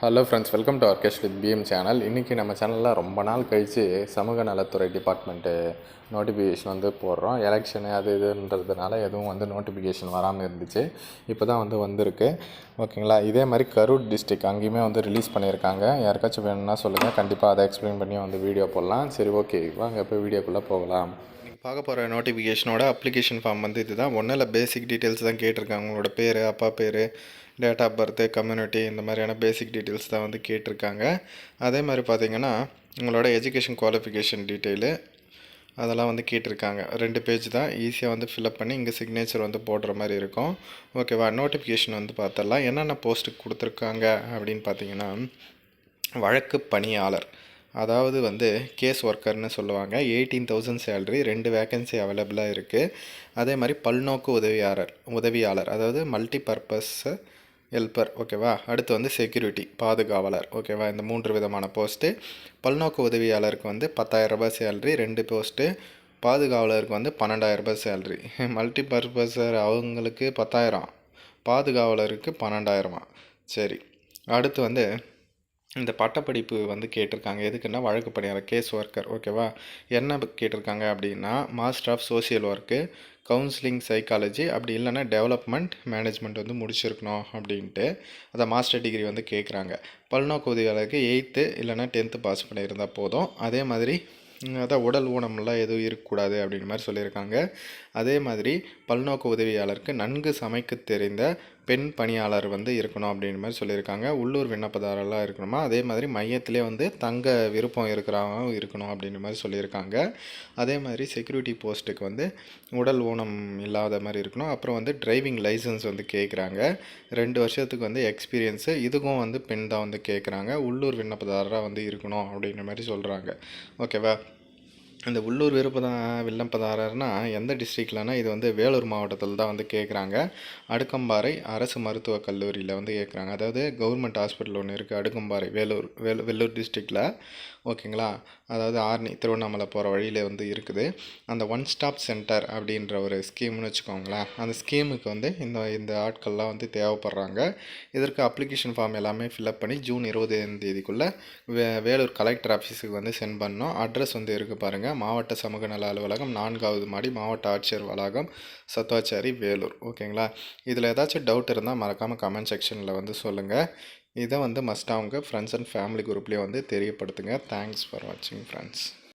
Hello friends welcome to ஆர்கெஸ்ட் with PM channel இன்றைக்கி நம்ம சேனலில் ரொம்ப நாள் கழித்து சமூக நலத்துறை டிபார்ட்மெண்ட்டு நோட்டிஃபிகேஷன் வந்து போடுறோம். எலெக்ஷனு அது இதுன்றதுனால எதுவும் வந்து நோட்டிஃபிகேஷன் வராமல் இருந்துச்சு. இப்போ தான் வந்து வந்திருக்கு. ஓகேங்களா? இதே மாதிரி கரூர் டிஸ்ட்ரிக் அங்கேயுமே வந்து ரிலீஸ் பண்ணியிருக்காங்க. யாருக்காச்சும் வேணும்னா சொல்லுங்கள் கண்டிப்பாக அதை எக்ஸ்பிளைன் பண்ணி வந்து வீடியோ போடலாம். சரி ஓகே வாங்க இப்போ வீடியோக்குள்ளே போகலாம். நீங்கள் பார்க்க போகிற நோட்டிஃபிகேஷனோட அப்ளிகேஷன் ஃபார்ம் வந்து இதுதான். ஒன்றில் பேசிக் டீட்டெயில்ஸ் தான் கேட்டிருக்காங்க. உங்களோட பேர் அப்பா பேர் டேட் ஆஃப் பர்த்து கம்யூனிட்டி இந்த மாதிரியான பேசிக் டீட்டெயில்ஸ் தான் வந்து கேட்டிருக்காங்க. அதே மாதிரி பார்த்தீங்கன்னா உங்களோட எஜுகேஷன் குவாலிஃபிகேஷன் டீட்டெயிலு அதெல்லாம் வந்து கேட்டிருக்காங்க. ரெண்டு பேஜ் தான். ஈஸியாக வந்து ஃபில்அப் பண்ணி இங்கே சிக்னேச்சர் வந்து போடுற மாதிரி இருக்கும். ஓகேவா நோட்டிஃபிகேஷன் வந்து பார்த்துடலாம் என்னென்ன போஸ்ட்டுக்கு கொடுத்துருக்காங்க அப்படின்னு பார்த்தீங்கன்னா வழக்கு பணியாளர். அதாவது வந்து கேஸ் ஒர்க்கர்னு சொல்லுவாங்க. எயிட்டீன் தௌசண்ட் சேலரி ரெண்டு வேக்கன்சி அவைலபிளாக இருக்குது அதே மாதிரி பல்நோக்கு உதவியாளர் உதவியாளர் அதாவது மல்டி பர்பஸ் ஹெல்ப்பர் ஓகேவா அடுத்து வந்து செக்யூரிட்டி பாதுகாவலர் ஓகேவா இந்த மூன்று விதமான போஸ்ட்டு பல்நோக்கு உதவியாளருக்கு வந்து பத்தாயிரரூபா சேலரி ரெண்டு போஸ்ட்டு பாதுகாவலருக்கு வந்து பன்னெண்டாயிரரூபா சேலரி மல்டி பர்பஸர் அவங்களுக்கு பத்தாயிரம். பாதுகாவலருக்கு பன்னெண்டாயிரமா? சரி. அடுத்து வந்து இந்த பட்டப்படிப்பு வந்து கேட்டிருக்காங்க. எதுக்குன்னா வழக்கு பணியாளர் கேஸ் ஒர்க்கர் ஓகேவா என்ன கேட்டிருக்காங்க அப்படின்னா master of social work counselling psychology அப்படி இல்லைன்னா டெவலப்மெண்ட் மேனேஜ்மெண்ட் வந்து முடிச்சிருக்கணும் அப்படின்ட்டு அதை மாஸ்டர் டிகிரி வந்து கேட்குறாங்க. பல்நோக்கு உதவியாளருக்கு எயித்து இல்லைன்னா டென்த்து பாஸ் பண்ணியிருந்தால் போதும். அதே மாதிரி அதான் உடல் ஊனமெல்லாம் எதுவும் இருக்கக்கூடாது அப்படின்ற மாதிரி சொல்லியிருக்காங்க. அதே மாதிரி பல்நோக்கு உதவியாளருக்கு நன்கு சமைக்க தெரிந்த பெண் பணியாளர் வந்து இருக்கணும் அப்படின்ற மாதிரி சொல்லியிருக்காங்க. உள்ளூர் விண்ணப்பதாரெல்லாம் இருக்கணுமா? அதே மாதிரி மையத்திலே வந்து தங்க விருப்பம் இருக்கிறவங்க இருக்கணும் அப்படின்ற மாதிரி சொல்லியிருக்காங்க. அதே மாதிரி செக்யூரிட்டி போஸ்ட்டுக்கு வந்து உடல் ஊனம் இல்லாத மாதிரி இருக்கணும். அப்புறம் வந்து டிரைவிங் லைசன்ஸ் வந்து கேட்குறாங்க. ரெண்டு வருஷத்துக்கு வந்து எக்ஸ்பீரியன்ஸு இதுக்கும் வந்து பெண் தான் வந்து கேட்குறாங்க. உள்ளூர் விண்ணப்பதாரராக வந்து இருக்கணும் அப்படின்ற மாதிரி சொல்கிறாங்க ஓகேவா? இந்த உள்ளூர் விருப்பதா விண்ணப்பதாரர்னா எந்த டிஸ்ட்ரிக்ட்லனா இது வந்து வேலூர் மாவட்டத்தில் தான் வந்து கேட்குறாங்க அடுக்கம்பாறை அரசு மருத்துவக் கல்லூரியில் வந்து கேட்குறாங்க அதாவது கவர்மெண்ட் ஹாஸ்பிட்டல் ஒன்று இருக்குது அடுக்கம்பாறை வேலூர் வேலு வெள்ளூர் டிஸ்ட்ரிக்டில் ஓகேங்களா? அதாவது ஆர்னி திருவண்ணாமலை போகிற வழியில் வந்து இருக்குது. அந்த ஒன் ஸ்டாப் சென்டர் அப்படின்ற ஒரு ஸ்கீம்னு வச்சுக்கோங்களேன். அந்த ஸ்கீமுக்கு வந்து இந்த இந்த ஆட்கள்லாம் வந்து தேவைப்படுறாங்க. இதற்கு அப்ளிகேஷன் ஃபார்ம் எல்லாமே ஃபில்அப் பண்ணி ஜூன் இருபதாம் தேதிக்குள்ளே வே வேலூர் கலெக்டர் ஆஃபீஸுக்கு வந்து சென்ட் பண்ணோம் அட்ரஸ் வந்து இருக்குது பாருங்கள் மாவட்ட சமூக நல அலுவலகம் நான்காவது மாடி மாவட்ட ஆட்சியர் வளாகம் சத்துவாச்சாரி வேலூர். ஓகேங்களா? இதில் ஏதாச்சும் டவுட் இருந்தால் மறக்காமல் கமெண்ட் செக்ஷனில் வந்து சொல்லுங்கள் இதை வந்து மஸ்ட் அவங்க ஃப்ரெண்ட்ஸ் அண்ட் ஃபேமிலி குரூப்லேயே வந்து தெரியப்படுத்துங்க. தேங்க்ஸ் ஃபார் வாட்சிங் ஃப்ரெண்ட்ஸ்